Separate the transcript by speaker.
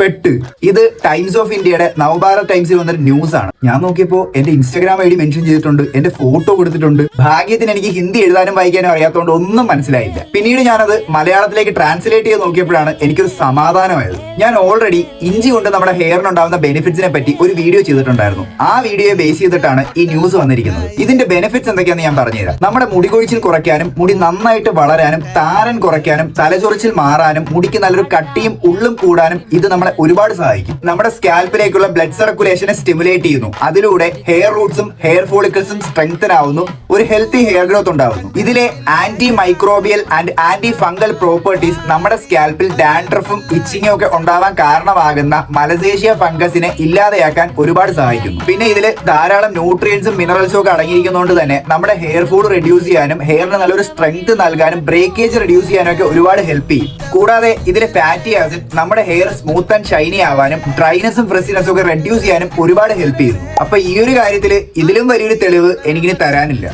Speaker 1: പെട്ട്. ഇത് times of ഇന്ത്യയുടെ നവഭാരത് ടൈംസിൽ വന്നൊരു ന്യൂസ് ആണ്. ഞാൻ നോക്കിയപ്പോൾ എന്റെ ഇൻസ്റ്റാഗ്രാം ഐ ഡി മെൻഷൻ ചെയ്തിട്ടുണ്ട് എന്റെ ഫോട്ടോ കൊടുത്തിട്ടുണ്ട്. ഭാഗ്യത്തിന് എനിക്ക് ഹിന്ദി എഴുതാനും വായിക്കാനും അറിയാത്തതുകൊണ്ട് ഒന്നും മനസ്സിലായില്ല. പിന്നീട് ഞാനത് മലയാളത്തിലേക്ക് ട്രാൻസ്ലേറ്റ് ചെയ്ത് നോക്കിയപ്പോഴാണ് എനിക്കൊരു സമാധാനമായത്. ഞാൻ ഓൾറെഡി ഇഞ്ചി കൊണ്ട് നമ്മുടെ ഹെയറിനുണ്ടാവുന്ന ബെനിഫിറ്റ്സിനെ പറ്റി ഒരു വീഡിയോ ചെയ്തിട്ടുണ്ടായിരുന്നു. ആ വീഡിയോയെ ബേസ് ചെയ്തിട്ടാണ് ഈ ന്യൂസ് വന്നിരിക്കുന്നത്. ഇതിന്റെ ബെനിഫിറ്റ്സ് എന്തൊക്കെയാണെന്ന് ഞാൻ പറഞ്ഞുതരാം. നമ്മുടെ മുടി കൊഴിച്ചിൽ കുറയ്ക്കാനും മുടി നന്നായിട്ട് വളരാനും താരൻ കുറയ്ക്കാനും തലചൊറിച്ചിൽ മാറാനും മുടിക്ക് നല്ലൊരു കട്ടിയും ഉള്ളും കൂടാനും ഇത് നമ്മളെ ഒരുപാട് സഹായിക്കും. നമ്മുടെ സ്കാൽപ്പിലേക്കുള്ള ബ്ലഡ് സർക്കുലേഷനെ സ്റ്റിമുലേറ്റ് ചെയ്യുന്നു. അതിലൂടെ ഹെയർ റൂട്ട്സും ഹെയർ ഫോളിക്കിൾസും സ്ട്രെങ്തൻ ആവുന്നു. ഒരു ഹെൽത്തി ഹെയർ ഗ്രോത്ത് ഉണ്ടാവുന്നു. ഇതിലെ anti microbial and anti fungal properties നമ്മുടെ സ്കാൽപ്പിൽ ഡാൻഡ്രഫും ഇച്ചിങ്ങും ഒക്കെ ഉണ്ടാവാൻ കാരണമാകുന്ന മലസേഷ്യ ഫംഗസിനെ ഇല്ലാതെയാക്കാൻ ഒരുപാട് സഹായിക്കുന്നു. പിന്നെ ഇതിൽ ധാരാളം ന്യൂട്രിയൻസും മിനറൽസും ഒക്കെ അടങ്ങിയിരിക്കുന്നതുകൊണ്ട് തന്നെ നമ്മുടെ ഹെയർ ഫോൾ റെഡ്യൂസ് ചെയ്യാനും ഹെയറിന് നല്ലൊരു സ്ട്രെങ്ത് നൽകാനും ബ്രേക്കേജ് റെഡ്യൂസ് ചെയ്യാനും ഒക്കെ ഒരുപാട് ഹെൽപ്പ് ചെയ്യും. കൂടാതെ ഇതിലെ ഫാറ്റി ആസിഡ് നമ്മുടെ ഹെയർ സ്മൂത്ത് ആൻഡ് ഷൈനി ആവാനും ഡ്രൈനസും ഫ്രസിനസും ഒക്കെ റെഡ്യൂസ് ചെയ്യാനും ഒരുപാട് ഹെൽപ്പ് ചെയ്യുന്നു. അപ്പൊ ഈ ഒരു കാര്യത്തിൽ ഇതിലും വലിയൊരു തെളിവ് എനിക്കിനി തരാനില്ല.